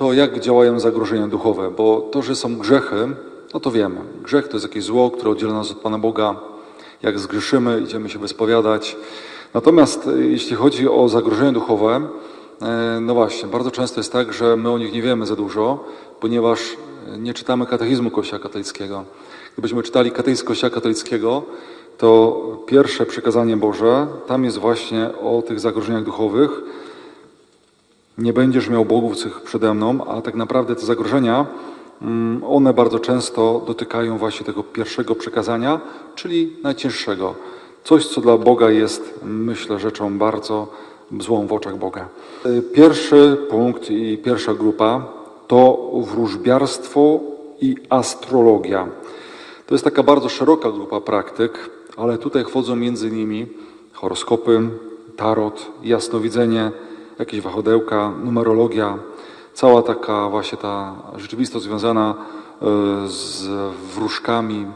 to jak działają zagrożenia duchowe, bo to, że są grzechy, no to wiemy. Grzech to jest jakieś zło, które oddziela nas od Pana Boga. Jak zgrzeszymy, idziemy się wyspowiadać. Natomiast e, jeśli chodzi o zagrożenia duchowe, e, no właśnie, bardzo często jest tak, że my o nich nie wiemy za dużo, ponieważ e, nie czytamy katechizmu Kościoła katolickiego. Gdybyśmy czytali katechizm Kościoła katolickiego, to pierwsze przekazanie Boże, tam jest właśnie o tych zagrożeniach duchowych. Nie będziesz miał bogów przede mną, a tak naprawdę te zagrożenia, mm, one bardzo często dotykają właśnie tego pierwszego przekazania, czyli najcięższego. Coś, co dla Boga jest, myślę, rzeczą bardzo złą w oczach Boga. Y, Pierwszy punkt i pierwsza grupa to wróżbiarstwo i astrologia. To jest taka bardzo szeroka grupa praktyk, ale tutaj wchodzą między innymi horoskopy, tarot, jasnowidzenie, jakieś wahadełka, numerologia, cała taka właśnie ta rzeczywistość związana e, z wróżkami,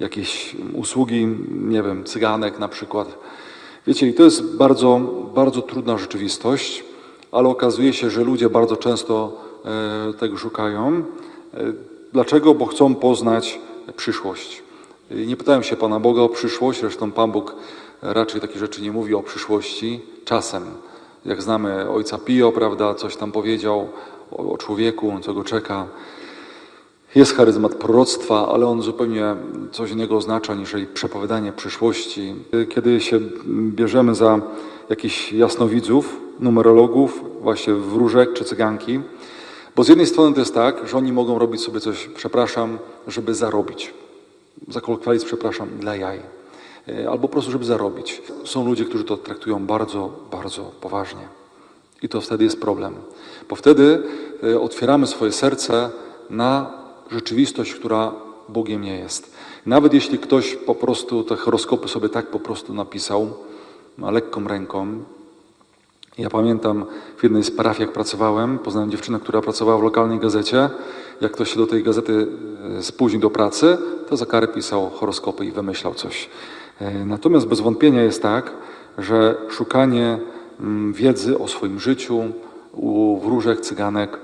jakieś usługi, nie wiem, cyganek na przykład. Wiecie, i to jest bardzo, bardzo trudna rzeczywistość, ale okazuje się, że ludzie bardzo często e, tego szukają. E, Dlaczego? Bo chcą poznać przyszłość. Nie pytałem się Pana Boga o przyszłość, zresztą Pan Bóg raczej takie rzeczy nie mówi o przyszłości. Czasem, jak znamy Ojca Pio, prawda, coś tam powiedział o, o człowieku, co go czeka. Jest charyzmat proroctwa, ale on zupełnie coś innego oznacza niż przepowiadanie przyszłości. Kiedy się bierzemy za jakichś jasnowidzów, numerologów, właśnie wróżek czy cyganki, bo z jednej strony to jest tak, że oni mogą robić sobie coś, przepraszam, żeby zarobić. Zakolokwializm, przepraszam, dla jaj. E, Albo po prostu, żeby zarobić. Są ludzie, którzy to traktują bardzo, bardzo poważnie. I to wtedy jest problem. Bo wtedy e, otwieramy swoje serce na rzeczywistość, która Bogiem nie jest. Nawet jeśli ktoś po prostu te horoskopy sobie tak po prostu napisał, lekką ręką. Ja pamiętam w jednej z parafii, jak pracowałem, poznałem dziewczynę, która pracowała w lokalnej gazecie. Jak ktoś się do tej gazety e, spóźnił do pracy, to za karę pisał horoskopy i wymyślał coś. E, Natomiast bez wątpienia jest tak, że szukanie mm, wiedzy o swoim życiu u wróżek, cyganek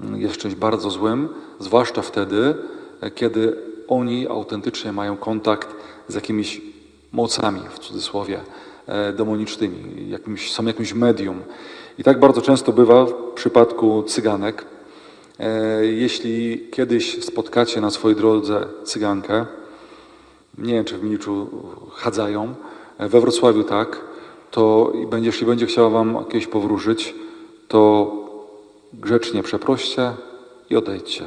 mm, jest czymś bardzo złym, zwłaszcza wtedy, e, kiedy oni autentycznie mają kontakt z jakimiś mocami, w cudzysłowie, e, demonicznymi, jakimś, są jakimś medium. I tak bardzo często bywa w przypadku cyganek. Jeśli kiedyś spotkacie na swojej drodze cygankę, nie wiem, czy w Milczu chadzają, we Wrocławiu tak, to będzie, jeśli będzie chciała wam kiedyś powróżyć, to grzecznie przeproście i odejdźcie.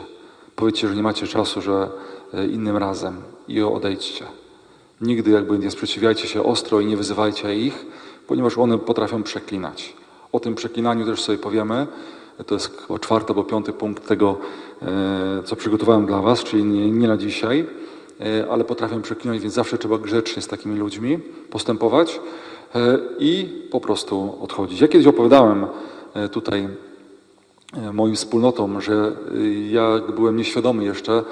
Powiedzcie, że nie macie czasu, że e, innym razem i odejdźcie. Nigdy jakby nie sprzeciwiajcie się ostro i nie wyzywajcie ich, ponieważ one potrafią przeklinać. O tym przeklinaniu też sobie powiemy. To jest chyba czwarty albo piąty punkt tego, e, co przygotowałem dla Was, czyli nie, nie na dzisiaj, ale potrafią przeklinać, więc zawsze trzeba grzecznie z takimi ludźmi postępować e, i po prostu odchodzić. Ja kiedyś opowiadałem e, tutaj e, moim wspólnotom, że e, ja byłem nieświadomy jeszcze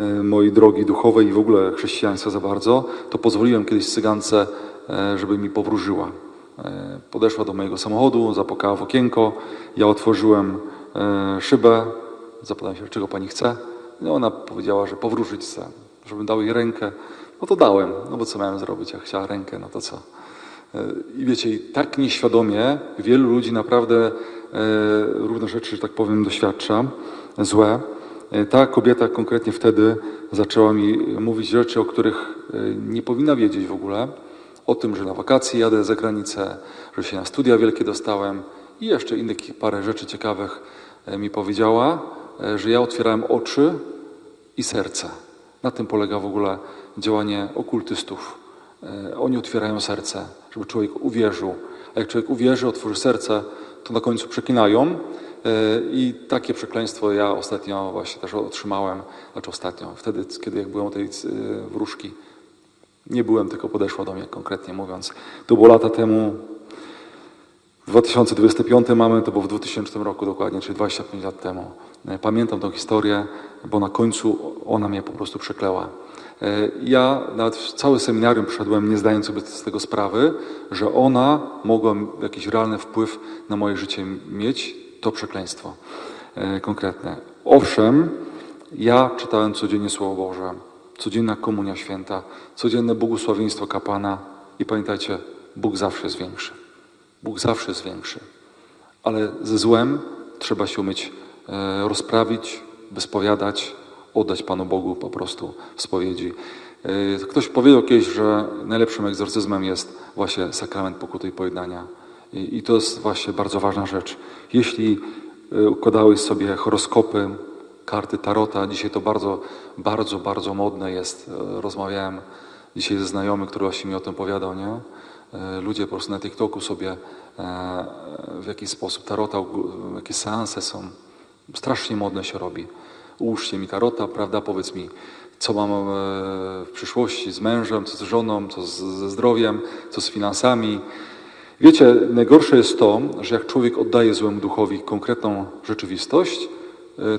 e, mojej drogi duchowej i w ogóle chrześcijaństwa za bardzo, to pozwoliłem kiedyś cygance, e, żeby mi powróżyła. E, Podeszła do mojego samochodu, zapukała w okienko, ja otworzyłem e, szybę, zapytałem się, czego pani chce. No ona powiedziała, że powróżyć chce, żebym dał jej rękę. No to dałem, no bo co miałem zrobić, jak chciała rękę, no to co. E, I wiecie, i tak nieświadomie wielu ludzi naprawdę e, różne rzeczy, że tak powiem, doświadcza, złe. E, Ta kobieta konkretnie wtedy zaczęła mi mówić rzeczy, o których nie powinna wiedzieć w ogóle. O tym, że na wakacje jadę za granicę, że się na studia wielkie dostałem i jeszcze innych parę rzeczy ciekawych mi powiedziała, że ja otwierałem oczy i serce. Na tym polega w ogóle działanie okultystów. E, Oni otwierają serce, żeby człowiek uwierzył. A jak człowiek uwierzy, otworzy serce, to na końcu przeklinają. E, I takie przekleństwo ja ostatnio właśnie też otrzymałem, znaczy ostatnio, wtedy, kiedy jak byłem u tej e, wróżki. Nie byłem, tylko podeszła do mnie konkretnie mówiąc. To było lata temu, 2025 mamy, to było w 2000 roku dokładnie, czyli 25 lat temu. E, Pamiętam tą historię, bo na końcu ona mnie po prostu przekleła. E, Ja nawet całe seminarium przeszedłem, nie zdając sobie z tego sprawy, że ona mogła jakiś realny wpływ na moje życie mieć, to przekleństwo. e, konkretne. Owszem, ja czytałem codziennie Słowo Boże, codzienna Komunia Święta, codzienne błogosławieństwo kapłana i pamiętajcie, Bóg zawsze jest większy. Bóg zawsze jest większy. Ale ze złem trzeba się umieć e, rozprawić, wyspowiadać, oddać Panu Bogu po prostu w spowiedzi. E, Ktoś powiedział kiedyś, że najlepszym egzorcyzmem jest właśnie sakrament pokuty i pojednania. I, to jest właśnie bardzo ważna rzecz. Jeśli e, układałeś sobie horoskopy, karty tarota, dzisiaj to bardzo, bardzo, bardzo modne jest. Rozmawiałem dzisiaj ze znajomym, który właśnie mi o tym opowiadał, nie? E, Ludzie po prostu na TikToku sobie e, w jakiś sposób tarota, jakieś seanse są. Strasznie modne się robi. Ułóżcie mi tarota, prawda? Powiedz mi, co mam e, w przyszłości z mężem, co z żoną, co z, ze zdrowiem, co z finansami. Wiecie, najgorsze jest to, że jak człowiek oddaje złemu duchowi konkretną rzeczywistość,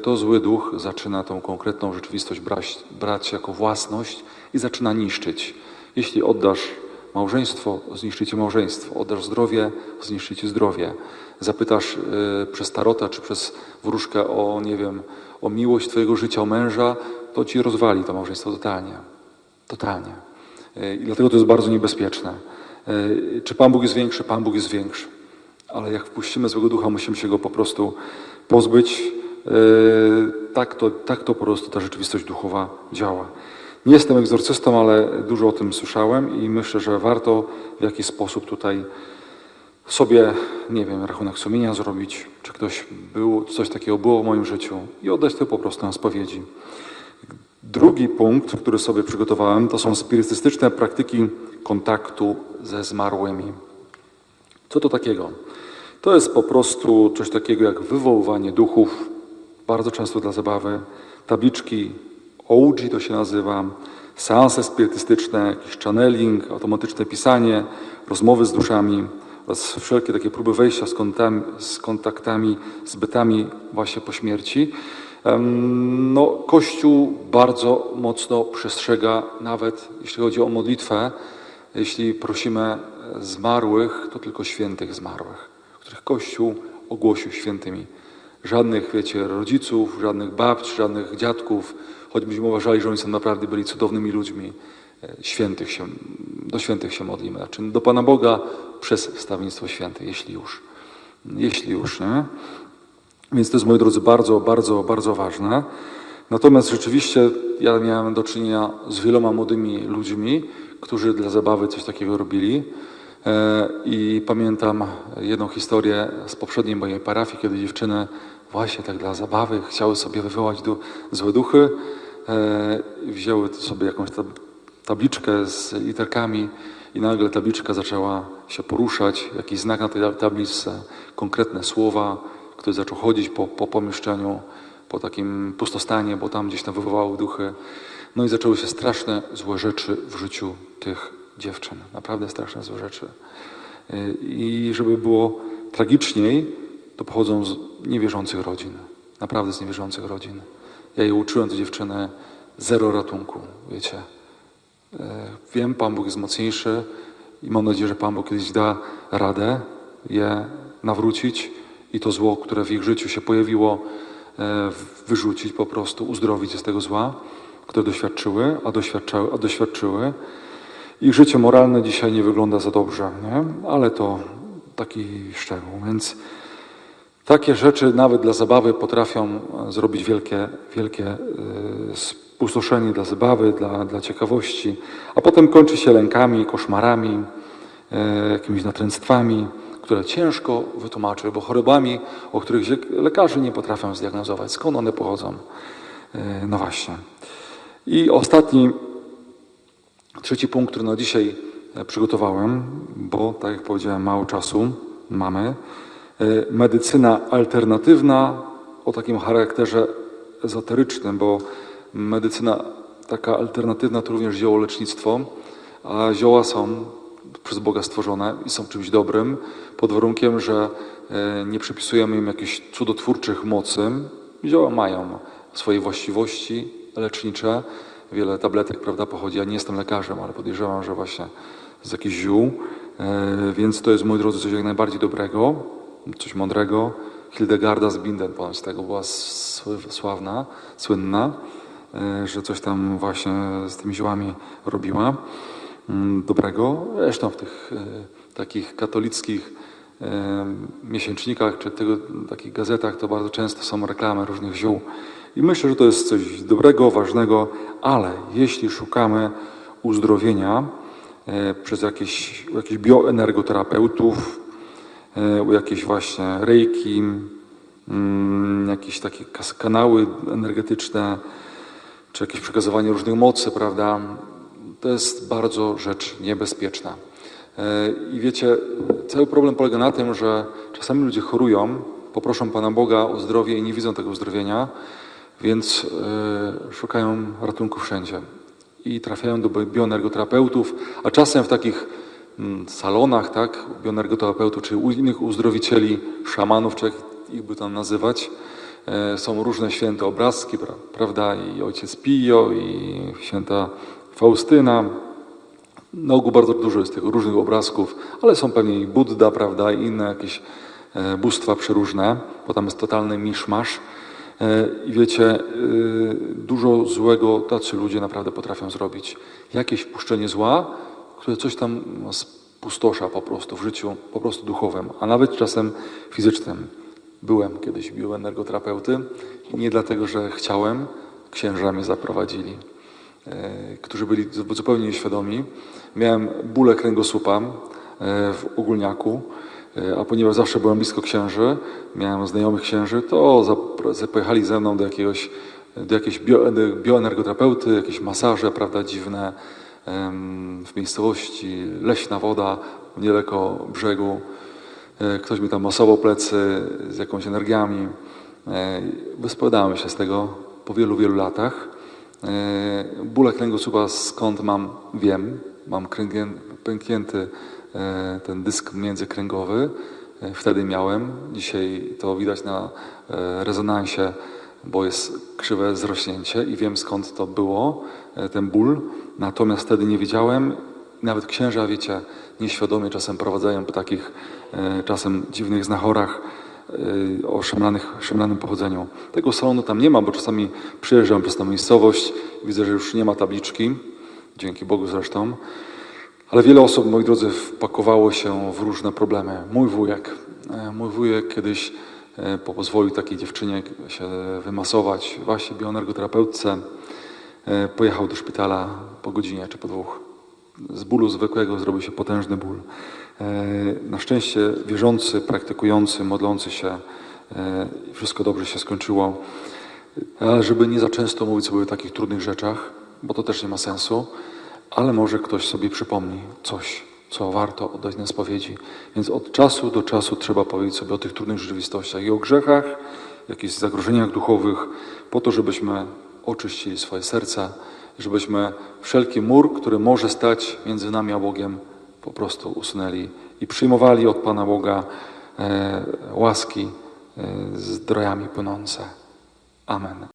to zły duch zaczyna tą konkretną rzeczywistość brać, brać jako własność i zaczyna niszczyć. Jeśli oddasz małżeństwo, zniszczycie małżeństwo. Oddasz zdrowie, zniszczycie zdrowie. Zapytasz e, przez tarota czy przez wróżkę o, nie wiem, o miłość twojego życia, o męża, to ci rozwali to małżeństwo totalnie. Totalnie. E, I dlatego to jest bardzo niebezpieczne. E, Czy Pan Bóg jest większy? Pan Bóg jest większy. Ale jak wpuścimy złego ducha, musimy się go po prostu pozbyć. Tak to, tak to po prostu ta rzeczywistość duchowa działa. Nie jestem egzorcystą, ale dużo o tym słyszałem i myślę, że warto w jakiś sposób tutaj sobie, nie wiem, rachunek sumienia zrobić, czy ktoś był, coś takiego było w moim życiu i oddać to po prostu na spowiedzi. Drugi punkt, który sobie przygotowałem, to są spirytystyczne praktyki kontaktu ze zmarłymi. Co to takiego? To jest po prostu coś takiego jak wywoływanie duchów, bardzo często dla zabawy, tabliczki OUG to się nazywa, seanse spirytystyczne, jakiś channeling, automatyczne pisanie, rozmowy z duszami oraz wszelkie takie próby wejścia z kontaktami, z, kontaktami, z bytami właśnie po śmierci. No, Kościół bardzo mocno przestrzega, nawet jeśli chodzi o modlitwę, jeśli prosimy zmarłych, to tylko świętych zmarłych, których Kościół ogłosił świętymi. Żadnych, wiecie, rodziców, żadnych babć, żadnych dziadków, choćbyśmy uważali, że oni są naprawdę byli cudownymi ludźmi. E, Świętych się, do świętych się modlimy, znaczy do Pana Boga przez wstawiennictwo święte, jeśli już. Jeśli już, nie? Więc to jest, moi drodzy, bardzo, bardzo, bardzo ważne. Natomiast rzeczywiście ja miałem do czynienia z wieloma młodymi ludźmi, którzy dla zabawy coś takiego robili. E, I pamiętam jedną historię z poprzedniej mojej parafii, kiedy dziewczyny właśnie tak dla zabawy chciały sobie wywołać du- złe duchy. E, Wzięły sobie jakąś tab- tabliczkę z literkami i nagle tabliczka zaczęła się poruszać, jakiś znak na tej tabliczce, konkretne słowa, który zaczął chodzić po, po pomieszczeniu, po takim pustostanie, bo tam gdzieś tam wywołały duchy. No i zaczęły się straszne, złe rzeczy w życiu tych dziewczyn. Naprawdę straszne, złe rzeczy. Y, I żeby było tragiczniej, to pochodzą z niewierzących rodzin. Naprawdę z niewierzących rodzin. Ja je uczyłem, te dziewczyny, zero ratunku, wiecie. E, Wiem, Pan Bóg jest mocniejszy i mam nadzieję, że Pan Bóg kiedyś da radę je nawrócić i to zło, które w ich życiu się pojawiło, e, wyrzucić po prostu, uzdrowić z tego zła, które doświadczyły, a doświadczały, a doświadczyły. Ich życie moralne dzisiaj nie wygląda za dobrze, nie? ale to taki szczegół. Więc takie rzeczy nawet dla zabawy potrafią zrobić wielkie, wielkie e, spustoszenie dla zabawy, dla, dla ciekawości, a potem kończy się lękami, koszmarami, e, jakimiś natręctwami, które ciężko wytłumaczyć, bo chorobami, o których lekarze nie potrafią zdiagnozować, skąd one pochodzą. E, No właśnie. I ostatni, trzeci punkt, który na dzisiaj e, przygotowałem, bo tak jak powiedziałem, mało czasu mamy. E, Medycyna alternatywna o takim charakterze ezoterycznym, bo medycyna taka alternatywna to również ziołolecznictwo, a zioła są przez Boga stworzone i są czymś dobrym, pod warunkiem, że e, nie przypisujemy im jakichś cudotwórczych mocy. Zioła mają swoje właściwości lecznicze. Wiele tabletek, prawda, pochodzi. Ja nie jestem lekarzem, ale podejrzewam, że właśnie z jakichś ziół. E, Więc to jest, moi drodzy, coś jak najbardziej dobrego, coś mądrego, Hildegarda z Binden, ponoć z tego była sławna, słynna, e, że coś tam właśnie z tymi ziołami robiła mm, dobrego. Zresztą w tych e, takich katolickich miesięcznikach czy tego, takich gazetach to bardzo często są reklamy różnych ziół. I myślę, że to jest coś dobrego, ważnego, ale jeśli szukamy uzdrowienia e, przez jakieś, jakichś bioenergoterapeutów, e, u jakichś właśnie reiki, mm, jakieś takie kanały energetyczne, czy jakieś przekazywanie różnych mocy, prawda? To jest bardzo rzecz niebezpieczna. E, I wiecie, cały problem polega na tym, że czasami ludzie chorują, poproszą Pana Boga o zdrowie i nie widzą tego uzdrowienia, więc e, szukają ratunku wszędzie. I trafiają do bioenergoterapeutów, a czasem w takich mm, salonach, tak, bioenergoterapeutów, czy u innych uzdrowicieli, szamanów, czy jak ich by tam nazywać, e, są różne święte obrazki, pra- prawda, i ojciec Pio, i święta Faustyna, na ogół bardzo dużo jest tych różnych obrazków, ale są pewnie i Budda, prawda, i inne jakieś e, bóstwa przeróżne, bo tam jest totalny miszmasz. E, I wiecie, e, dużo złego tacy ludzie naprawdę potrafią zrobić. Jakieś wpuszczenie zła, które coś tam spustosza po prostu w życiu, po prostu duchowym, a nawet czasem fizycznym. Byłem kiedyś bioenergoterapeuty i nie dlatego, że chciałem, księża mnie zaprowadzili e, którzy byli zu- zupełnie nieświadomi. Miałem bóle kręgosłupa w ogólniaku, a ponieważ zawsze byłem blisko księży, miałem znajomych księży, to pojechali ze mną do jakiegoś do jakiejś bio, bioenergoterapeuty, jakieś masaże, prawda, dziwne w miejscowości, leśna woda, niedaleko brzegu. E, Ktoś mi tam masował plecy z jakąś energiami. E, Wyspowiadałem się z tego po wielu, wielu latach. E, Bóle kręgosłupa skąd mam, wiem. Mam kręgię- pęknięty e, ten dysk międzykręgowy. E, Wtedy miałem. Dzisiaj to widać na e, rezonansie, bo jest krzywe zrośnięcie i wiem skąd to było, e, ten ból. Natomiast wtedy nie wiedziałem. Nawet księża, wiecie, nieświadomie czasem prowadzają po takich e, czasem dziwnych znachorach e, o szemranych, szemranym pochodzeniu. Tego salonu tam nie ma, bo czasami przyjeżdżam przez tę miejscowość, widzę, że już nie ma tabliczki, dzięki Bogu zresztą, ale wiele osób, moi drodzy, wpakowało się w różne problemy. Mój wujek, e, mój wujek kiedyś e, po- pozwolił takiej dziewczynie się wymasować, właśnie bioenergoterapeutce, e, pojechał do szpitala po godzinie czy po dwóch. Z bólu zwykłego zrobił się potężny ból. Na szczęście wierzący, praktykujący, modlący się, wszystko dobrze się skończyło. Ale żeby nie za często mówić sobie o takich trudnych rzeczach, bo to też nie ma sensu, ale może ktoś sobie przypomni coś, co warto oddać na spowiedzi. Więc od czasu do czasu trzeba powiedzieć sobie o tych trudnych rzeczywistościach i o grzechach, jakichś zagrożeniach duchowych, po to, żebyśmy oczyścili swoje serca, żebyśmy wszelki mur, który może stać między nami a Bogiem, po prostu usunęli i przyjmowali od Pana Boga e, łaski e, zdrojami płynące. Amen.